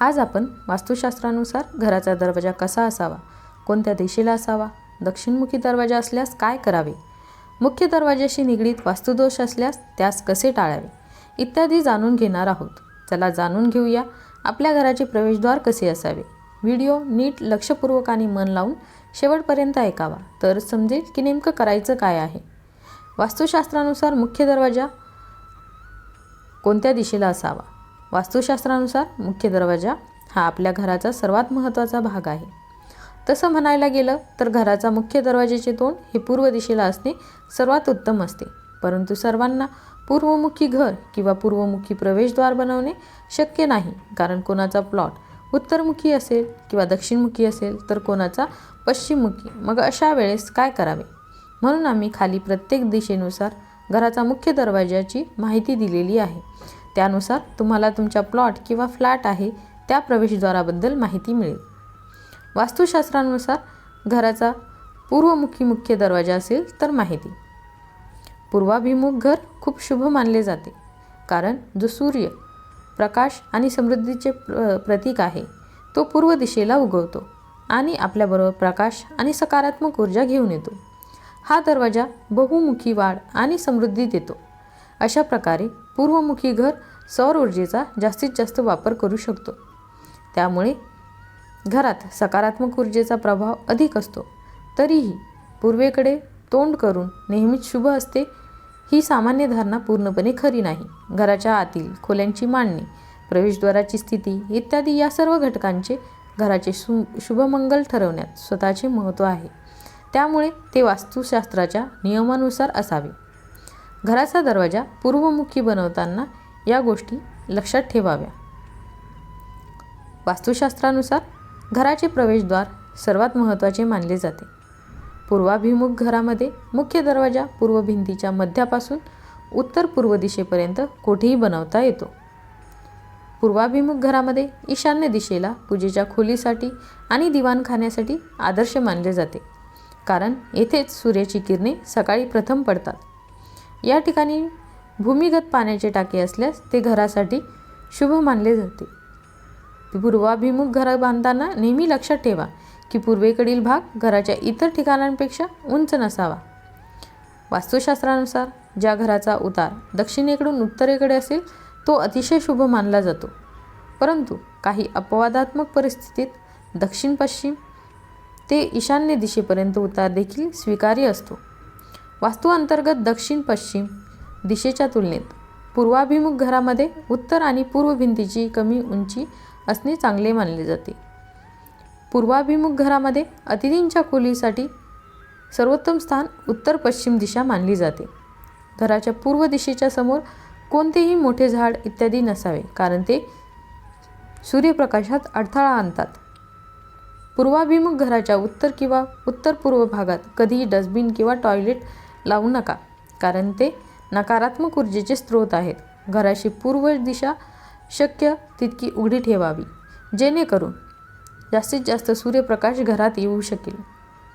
आज आपण वास्तुशास्त्रानुसार घराचा दरवाजा कसा असावा? कोणत्या दिशेला असावा? दक्षिणमुखी दरवाजा असल्यास काय करावे? मुख्य दरवाजाशी निगडीत वास्तुदोष असल्यास त्यास कसे टाळावे? इत्यादी जाणून घेणार आहोत. चला जाणून घेऊया आपल्या घराचे प्रवेशद्वार कसे असावे? व्हिडिओ नीट लक्षपूर्वक आणि मन लावून शेवटपर्यंत ऐकावा. तर समजेल की नेमकं करायचं काय आहे? वास्तुशास्त्रानुसार मुख्य दरवाजा कोणत्या दिशेला असावा? वास्तुशास्त्रानुसार मुख्य दरवाजा हा आपल्या घराचा सर्वात महत्त्वाचा भाग आहे. तसं म्हणायला गेलं तर घराचा मुख्य दरवाजाचे तोंड हे पूर्व दिशेला असणे सर्वात उत्तम असते. परंतु सर्वांना पूर्वमुखी घर किंवा पूर्वमुखी प्रवेशद्वार बनवणे शक्य नाही. कारण कोणाचा प्लॉट उत्तरमुखी असेल किंवा दक्षिणमुखी असेल तर कोणाचा पश्चिममुखी. मग अशा वेळेस काय करावे? म्हणून आम्ही खाली प्रत्येक दिशेनुसार घराचा मुख्य दरवाजाची माहिती दिलेली आहे. त्यानुसार तुम्हाला तुमच्या प्लॉट किंवा फ्लॅट आहे त्या प्रवेशद्वाराबद्दल माहिती मिळेल. वास्तुशास्त्रानुसार घराचा पूर्वमुखी मुख्य दरवाजा असेल तर माहिती. पूर्वाभिमुख घर खूप शुभ मानले जाते कारण जो सूर्य प्रकाश आणि समृद्धीचे प्र प्रतीक आहे तो पूर्व दिशेला उगवतो आणि आपल्याबरोबर प्रकाश आणि सकारात्मक ऊर्जा घेऊन येतो. हा दरवाजा बहुमुखी वाढ आणि समृद्धी देतो. अशा प्रकारे पूर्वमुखी घर सौर ऊर्जेचा जास्तीत जास्त वापर करू शकतो. त्यामुळे घरात सकारात्मक ऊर्जेचा प्रभाव अधिक असतो. तरीही पूर्वेकडे तोंड करून नेहमीच शुभ असते ही सामान्य धारणा पूर्णपणे खरी नाही. घराच्या आतील खोल्यांची मांडणी प्रवेशद्वाराची स्थिती इत्यादी या सर्व घटकांचे घराचे शु शुभमंगल ठरवण्यात स्वतःचे महत्त्व आहे. त्यामुळे ते वास्तुशास्त्राच्या नियमानुसार असावे. घराचा दरवाजा पूर्वमुखी बनवताना या गोष्टी लक्षात ठेवाव्या. वास्तुशास्त्रानुसार घराचे प्रवेशद्वार सर्वात महत्त्वाचे मानले जाते. पूर्वाभिमुख घरामध्ये मुख्य दरवाजा पूर्व भिंतीच्या मध्यापासून उत्तर पूर्व दिशेपर्यंत कोठेही बनवता येतो. पूर्वाभिमुख घरामध्ये ईशान्य दिशेला पूजेच्या खोलीसाठी आणि दिवाणखान्यासाठी आदर्श मानले जाते. कारण येथेच सूर्याची किरणे सकाळी प्रथम पडतात. या ठिकाणी भूमिगत पाण्याचे टाके असल्यास ते घरासाठी शुभ मानले जाते. पूर्वाभिमुख घर बांधताना नेहमी लक्षात ठेवा की पूर्वेकडील भाग घराच्या इतर ठिकाणांपेक्षा उंच नसावा. वास्तुशास्त्रानुसार ज्या घराचा उतार दक्षिणेकडून उत्तरेकडे असेल तो अतिशय शुभ मानला जातो. परंतु काही अपवादात्मक परिस्थितीत दक्षिण पश्चिम ते ईशान्य दिशेपर्यंत उतार देखील स्वीकार्य असतो. वास्तू अंतर्गत दक्षिण पश्चिम दिशेच्या तुलनेत. पूर्वाभिमुख घरामध्ये उत्तर आणि पूर्व भिंतीची कमी उंची असणे चांगले मानले जाते. पूर्वाभिमुख घरामध्ये अतिथींच्या खोलीसाठी सर्वोत्तम स्थान उत्तर पश्चिम दिशा मानली जाते. घराच्या पूर्व दिशेच्या समोर कोणतेही मोठे झाड इत्यादी नसावे कारण ते सूर्यप्रकाशात अडथळा आणतात. पूर्वाभिमुख घराच्या उत्तर किंवा उत्तर पूर्व भागात कधीही डस्टबिन किंवा टॉयलेट लावू नका कारण ते नकारात्मक ऊर्जेचे स्रोत आहेत. घराची पूर्व दिशा शक्य तितकी उघडी ठेवावी. जेणेकरून जास्तीत जास्त सूर्यप्रकाश घरात येऊ शकेल.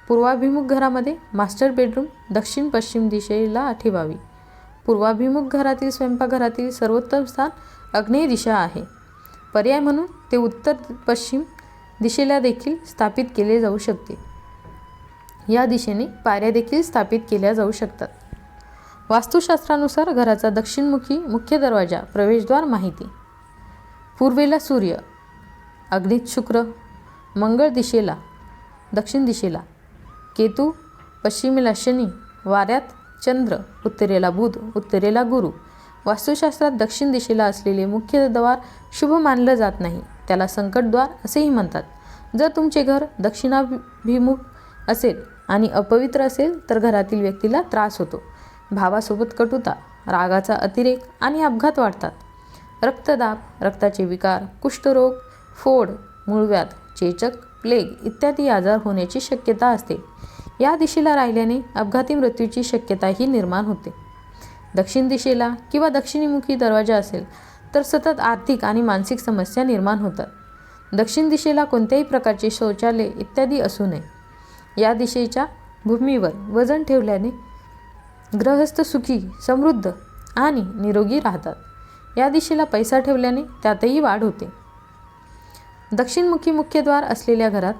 पूर्वाभिमुख घरामध्ये मास्टर बेडरूम दक्षिण पश्चिम दिशेला ठेवावी. पूर्वाभिमुख घरातील स्वयंपाकघरातील सर्वोत्तम स्थान अग्नेय दिशा आहे. पर्याय म्हणून ते उत्तर पश्चिम दिशेला देखील स्थापित केले जाऊ शकते. या दिशेने पायऱ्या देखील स्थापित केल्या जाऊ शकतात. वास्तुशास्त्रानुसार घराचा दक्षिणमुखी मुख्य दरवाजा प्रवेशद्वार माहिती. पूर्वेला सूर्य अग्नित शुक्र मंगळ दिशेला दक्षिण दिशेला केतू पश्चिमेला शनी वाऱ्यात चंद्र उत्तरेला बुध उत्तरेला गुरु. वास्तुशास्त्रात दक्षिण दिशेला असलेले मुख्य द्वार शुभ मानलं जात नाही त्याला संकटद्वार असेही म्हणतात. जर तुमचे घर दक्षिणाभिमुख असेल आणि अपवित्र असेल तर घरातील व्यक्तीला त्रास होतो. भावासोबत कटुता रागाचा अतिरेक आणि अपघात वाढतात. रक्तदाब रक्ताचे विकार कुष्ठरोग फोड मूळव्यात चेचक प्लेग इत्यादी आजार होण्याची शक्यता असते. या दिशेला राहिल्याने अपघाती मृत्यूची शक्यताही निर्माण होते. दक्षिण दिशेला किंवा दक्षिणीमुखी दरवाजा असेल तर सतत आर्थिक आणि मानसिक समस्या निर्माण होतात. दक्षिण दिशेला कोणत्याही प्रकारचे शौचालय इत्यादी असू नये. या दिशेच्या भूमीवर वजन ठेवल्याने ग्रहस्थ सुखी समृद्ध आणि निरोगी राहतात. या दिशेला पैसा ठेवल्याने त्यातही वाढ होते. दक्षिणमुखी मुख्यद्वार असलेल्या घरात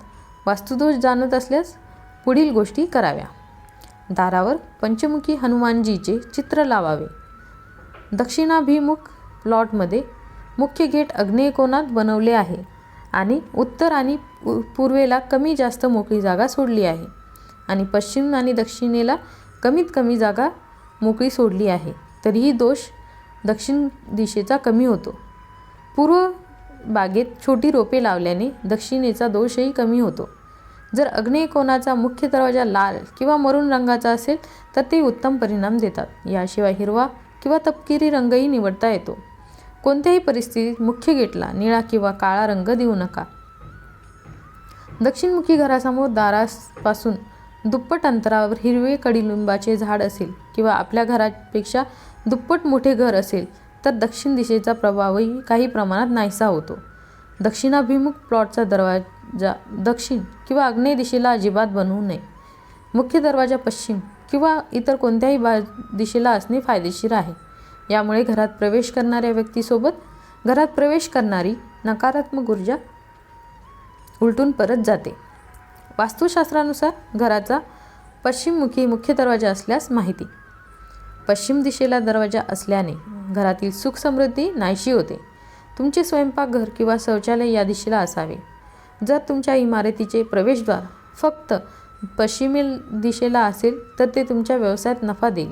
वास्तुदोष जाणत असल्यास पुढील गोष्टी कराव्या. दारावर पंचमुखी हनुमानजीचे चित्र लावावे. दक्षिणाभिमुख प्लॉटमध्ये मुख्य गेट अग्नेयकोनात बनवले आहे आणि उत्तर आणि पूर्वेला कमी जास्त मोकळी जागा सोडली आहे आणि पश्चिम आणि दक्षिणेला कमीत कमी जागा मोकळी सोडली आहे तरीही दोष दक्षिण दिशेचा कमी होतो. पूर्व बागेत छोटी रोपे लावल्याने दक्षिणेचा दोषही कमी होतो. जर अग्नेय कोणाचा मुख्य दरवाजा लाल किंवा मरून रंगाचा असेल तर ते उत्तम परिणाम देतात. याशिवाय हिरवा किंवा तपकिरी रंगही निवडता येतो. कोणत्याही परिस्थितीत मुख्य गेटला निळा किंवा काळा रंग देऊ नका. दक्षिणमुखी घरासमोर दारापासून दुप्पट अंतरावर हिरवे कडीलिंबाचे झाड असेल किंवा आपल्या घरापेक्षा दुप्पट मोठे घर असेल तर दक्षिण दिशेचा प्रभावही काही प्रमाणात नाहीसा होतो. दक्षिणाभिमुख प्लॉटचा दरवाजा दक्षिण किंवा आग्नेय दिशेला अजिबात बनवू नये. मुख्य दरवाजा पश्चिम किंवा इतर कोणत्याही बा दिशेला असणे फायदेशीर आहे. यामुळे घरात प्रवेश करणाऱ्या व्यक्तीसोबत घरात प्रवेश करणारी नकारात्मक ऊर्जा उलटून परत जाते. वास्तुशास्त्रानुसार घराचा पश्चिममुखी मुख्य दरवाजा असल्यास माहिती. पश्चिम दिशेला दरवाजा असल्याने घरातील सुख समृद्धी नाहीशी होते. तुमचे स्वयंपाकघर किंवा शौचालय या दिशेला असावे. जर तुमच्या इमारतीचे प्रवेशद्वार फक्त पश्चिमेल दिशेला असेल तर ते तुमच्या व्यवसायात नफा देईल.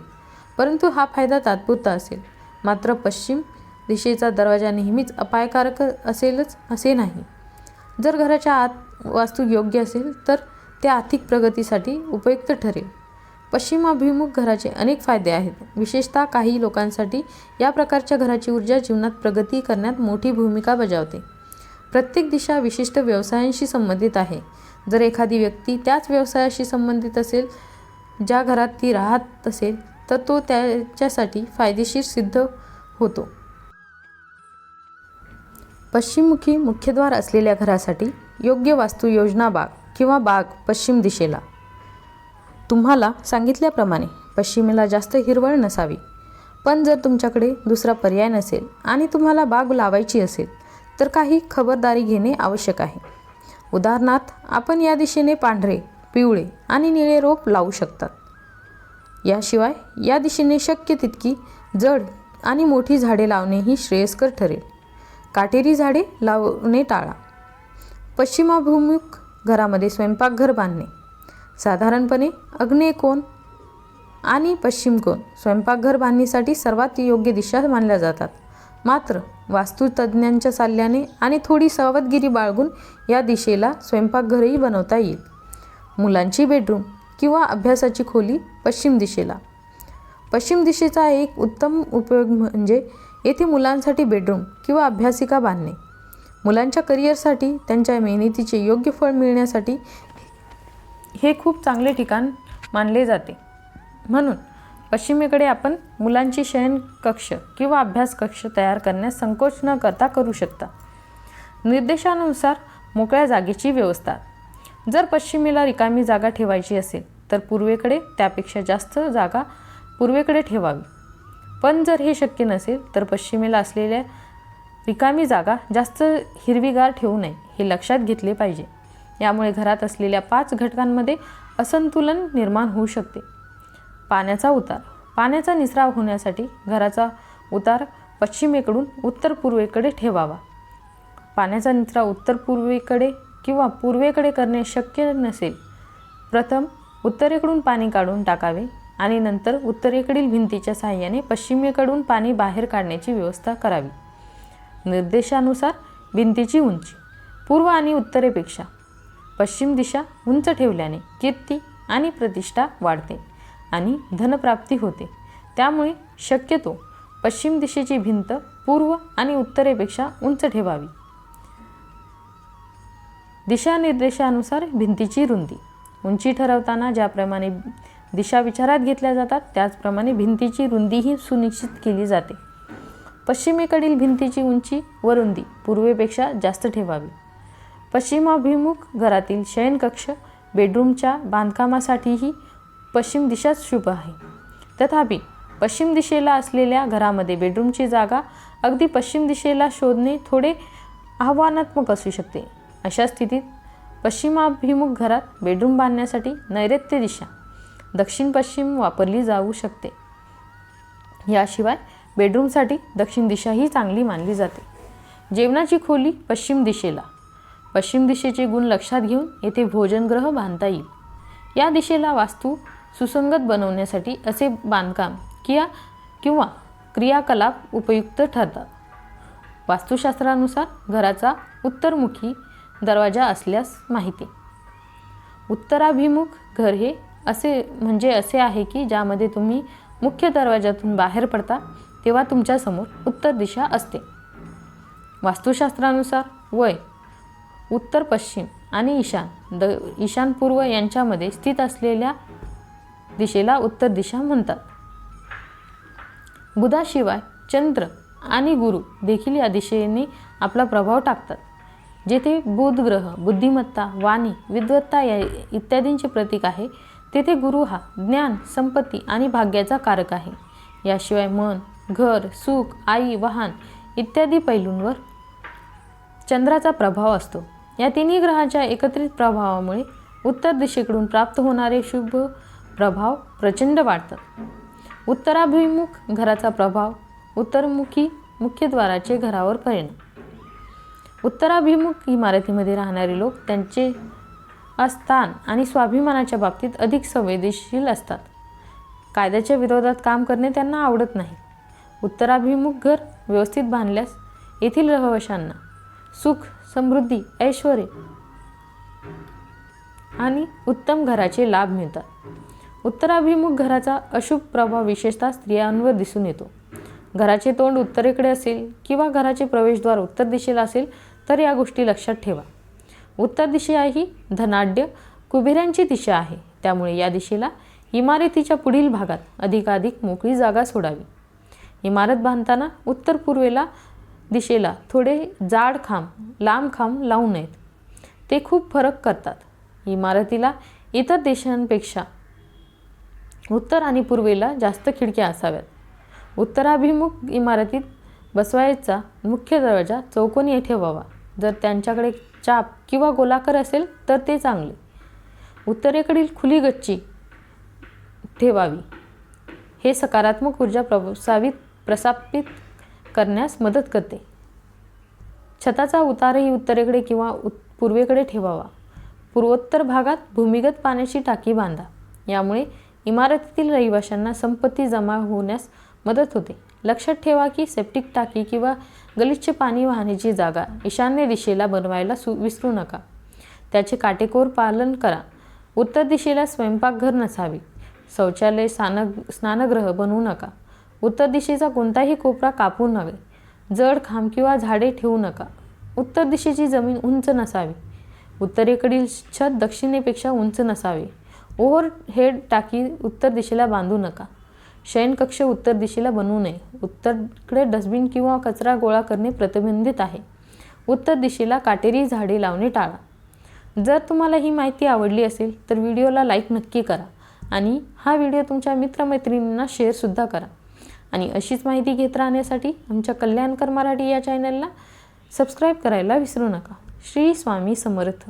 परंतु हा फायदा तात्पुरता असेल. मात्र पश्चिम दिशेचा दरवाजा नेहमीच अपायकारक असेलच असे नाही. जर घराच्या आत वास्तू योग्य असेल तर ते आर्थिक प्रगतीसाठी उपयुक्त ठरेल. पश्चिमाभिमुख घराचे अनेक फायदे आहेत. विशेषतः काही लोकांसाठी या प्रकारच्या घराची ऊर्जा जीवनात प्रगती करण्यात मोठी भूमिका बजावते. प्रत्येक दिशा विशिष्ट व्यवसायांशी संबंधित आहे. जर एखादी व्यक्ती त्याच व्यवसायाशी संबंधित असेल ज्या घरात ती राहत असेल तर तो त्याच्यासाठी फायदेशीर सिद्ध होतो. पश्चिममुखी मुख्यद्वार असलेल्या घरासाठी योग्य वास्तू योजना बाग किंवा बाग पश्चिम दिशेला. तुम्हाला सांगितल्याप्रमाणे पश्चिमेला जास्त हिरवळ नसावी. पण जर तुमच्याकडे दुसरा पर्याय नसेल आणि तुम्हाला बाग लावायची असेल तर काही खबरदारी घेणे आवश्यक आहे. उदाहरणार्थ आपण या दिशेने पांढरे पिवळे आणि निळे रोप लावू शकतात. याशिवाय या दिशेने शक्य तितकी जड आणि मोठी झाडे लावणेही श्रेयस्कर ठरेल. काटेरी झाडे लावणे टाळा. पश्चिमाभिमुख घरामध्ये स्वयंपाकघर बांधणे. साधारणपणे आग्नेय आणि पश्चिम कोण स्वयंपाकघर बांधणीसाठी सर्वात योग्य दिशा मानल्या जातात. मात्र वास्तुतज्ञांच्या सल्ल्याने आणि थोडी सावधगिरी बाळगून या दिशेला स्वयंपाकघरही बनवता येईल. मुलांची बेडरूम किंवा अभ्यासाची खोली पश्चिम दिशेला. पश्चिम दिशेचा एक उत्तम उपयोग म्हणजे येथे मुलांसाठी बेडरूम किंवा अभ्यासिका बांधणे. मुलांच्या करिअरसाठी त्यांच्या मेहनतीचे योग्य फळ मिळण्यासाठी हे खूप चांगले ठिकाण मानले जाते. म्हणून पश्चिमेकडे आपण मुलांची शयन कक्ष किंवा अभ्यास कक्ष तयार करण्यास संकोच न करता करू शकता. निर्देशानुसार मोकळ्या जागेची व्यवस्था. जर पश्चिमेला रिकामी जागा ठेवायची असेल तर पूर्वेकडे त्यापेक्षा जास्त जागा पूर्वेकडे ठेवावी. पण जर हे शक्य नसेल तर पश्चिमेला असलेल्या रिकामी जागा जास्त हिरवीगार ठेवू नये हे लक्षात घेतले पाहिजे. यामुळे घरात असलेल्या पाच घटकांमध्ये असंतुलन निर्माण होऊ शकते. पाण्याचा उतार. पाण्याचा निसराव होण्यासाठी घराचा उतार पश्चिमेकडून उत्तर पूर्वेकडे ठेवावा. पाण्याचा निचरा उत्तर पूर्वेकडे किंवा पूर्वेकडे करणे शक्य नसेल प्रथम उत्तरेकडून पाणी काढून टाकावे. आणि नंतर उत्तरेकडील भिंतीच्या साहाय्याने पश्चिमेकडून पाणी बाहेर काढण्याची व्यवस्था करावी. निर्देशानुसार भिंतीची उंची पूर्व आणि उत्तरेपेक्षा पश्चिम दिशा उंच ठेवल्याने कीर्ती आणि प्रतिष्ठा वाढते आणि धनप्राप्ती होते. त्यामुळे शक्यतो पश्चिम दिशेची भिंत पूर्व आणि उत्तरेपेक्षा उंच ठेवावी. दिशानिर्देशानुसार भिंतीची रुंदी उंची ठरवताना ज्याप्रमाणे दिशा विचारात घेतल्या जातात. त्याचप्रमाणे भिंतीची रुंदीही सुनिश्चित केली जाते. पश्चिमेकडील भिंतीची उंची व रुंदी पूर्वेपेक्षा जास्त ठेवावी. पश्चिमाभिमुख घरातील शयनकक्ष बेडरूमच्या बांधकामासाठीही पश्चिम दिशाच शुभ आहे. तथापि पश्चिम दिशेला असलेल्या घरामध्ये बेडरूमची जागा अगदी पश्चिम दिशेला शोधणे थोडे आव्हानात्मक असू शकते. अशा स्थितीत पश्चिमाभिमुख घरात बेडरूम बांधण्यासाठी नैऋत्य दिशा दक्षिण पश्चिम वापरली जाऊ शकते. याशिवाय बेडरूमसाठी दक्षिण दिशा ही चांगली मानली जाते. जेवणाची खोली पश्चिम दिशेला. पश्चिम दिशेचे गुण लक्षात घेऊन येथे भोजनग्रह बांधता येईल. या दिशेला वास्तू सुसंगत बनवण्यासाठी असे बांधकाम किया किंवा क्रियाकलाप उपयुक्त ठरतात. वास्तुशास्त्रानुसार घराचा उत्तरमुखी दरवाजा असल्यास माहिती. उत्तराभिमुख घर हे असे म्हणजे असे आहे की ज्यामध्ये तुम्ही मुख्य दरवाजातून बाहेर पडता तेव्हा तुमच्यासमोर उत्तर दिशा असते. वास्तुशास्त्रानुसार वय उत्तर पश्चिम आणि ईशान द ईशान पूर्व यांच्यामध्ये स्थित असलेल्या दिशेला उत्तर दिशा म्हणतात. बुधाशिवाय चंद्र आणि गुरु देखील या दिशेने आपला प्रभाव टाकतात. जेथे बुध ग्रह बुद्धिमत्ता वाणी विद्वत्ता या इत्यादींचे प्रतीक आहे तेथे गुरु हा ज्ञान संपत्ती आणि भाग्याचा कारक आहे. याशिवाय मन घर सुख आई वाहन इत्यादी पैलूंवर चंद्राचा प्रभाव असतो. या तिन्ही ग्रहाच्या एकत्रित प्रभावामुळे उत्तर दिशेकडून प्राप्त होणारे शुभ प्रभाव प्रचंड वाढतात. उत्तराभिमुख घराचा प्रभाव उत्तरमुखी मुख्यद्वाराचे घरावर परिणाम. उत्तराभिमुख इमारतीमध्ये राहणारे लोक त्यांचे स्थान आणि स्वाभिमानाच्या बाबतीत अधिक संवेदनशील असतात. कायद्याच्या विरोधात काम करणे त्यांना आवडत नाही. उत्तराभिमुख घर व्यवस्थित बांधल्यास येथील रहवशांना सुख समृद्धी ऐश्वर आणि उत्तम घराचे लाभ मिळतात. उत्तराभिमुख घराचा अशुभ प्रभाव विशेषतः स्त्रियांवर दिसून येतो. घराचे तोंड उत्तरेकडे असेल किंवा घराचे प्रवेशद्वार उत्तर दिशेला असेल तर या गोष्टी लक्षात ठेवा. उत्तर दिशा ही धनाढ्य कुबेरांची दिशा आहे. त्यामुळे या दिशेला इमारतीच्या पुढील भागात अधिकाधिक मोकळी जागा सोडावी. इमारत बांधताना उत्तर पूर्वेला दिशेला थोडे जाड खांब लांब खांब लावू नयेत. ते खूप फरक करतात. इमारतीला इतर देशांपेक्षा उत्तर आणि पूर्वेला जास्त खिडक्या असाव्यात. उत्तराभिमुख इमारतीत बसवायचा मुख्य दरवाजा चौकोनी ठेवावा जर त्यांच्याकडे चाप किंवा गोलाकार असेल तर ते चांगले. उत्तरेकडील खुली गच्ची ठेवावी. हे सकारात्मक ऊर्जा प्रसावित प्रसापित करण्यास मदत करते. छताचा उतारही उत्तरेकडे किंवा उत् पूर्वेकडे ठेवावा. पूर्वोत्तर भागात भूमिगत पाण्याची टाकी बांधा. यामुळे इमारतीतील रहिवाशांना संपत्ती जमा होण्यास मदत होते. लक्षात ठेवा की सेप्टिक टाकी किंवा गलिच्छ पाणी वाहण्याची जागा ईशान्य दिशेला बनवायला सु विसरू नका. त्याचे काटेकोर पालन करा. उत्तर दिशेला स्वयंपाकघर नसावे. शौचालय स्नान स्नानगृह बनवू नका. उत्तर दिशेचा कोणताही कोपरा कापू नये. जड खांब किंवा झाडे ठेवू नका. उत्तर दिशेची जमीन उंच नसावी. उत्तरेकडील छत दक्षिणेपेक्षा उंच नसावी. ओव्हर हेड टाकी उत्तर दिशेला बांधू नका. शयनकक्ष उत्तर दिशेला बनवू नये. उत्तरकडे डस्टबिन किंवा कचरा गोळा करणे प्रतिबंधित आहे. उत्तर दिशेला काटेरी झाडे लावणे टाळा. जर तुम्हाला ही माहिती आवडली असेल तर व्हिडिओला लाईक नक्की करा आणि हा व्हिडिओ तुमच्या मित्रमैत्रिणींना शेअरसुद्धा करा. आणि अशीच माहिती घेत राहण्यासाठी आमच्या कल्याणकर मराठी या चॅनलला सबस्क्राईब करायला विसरू नका. श्री स्वामी समर्थ.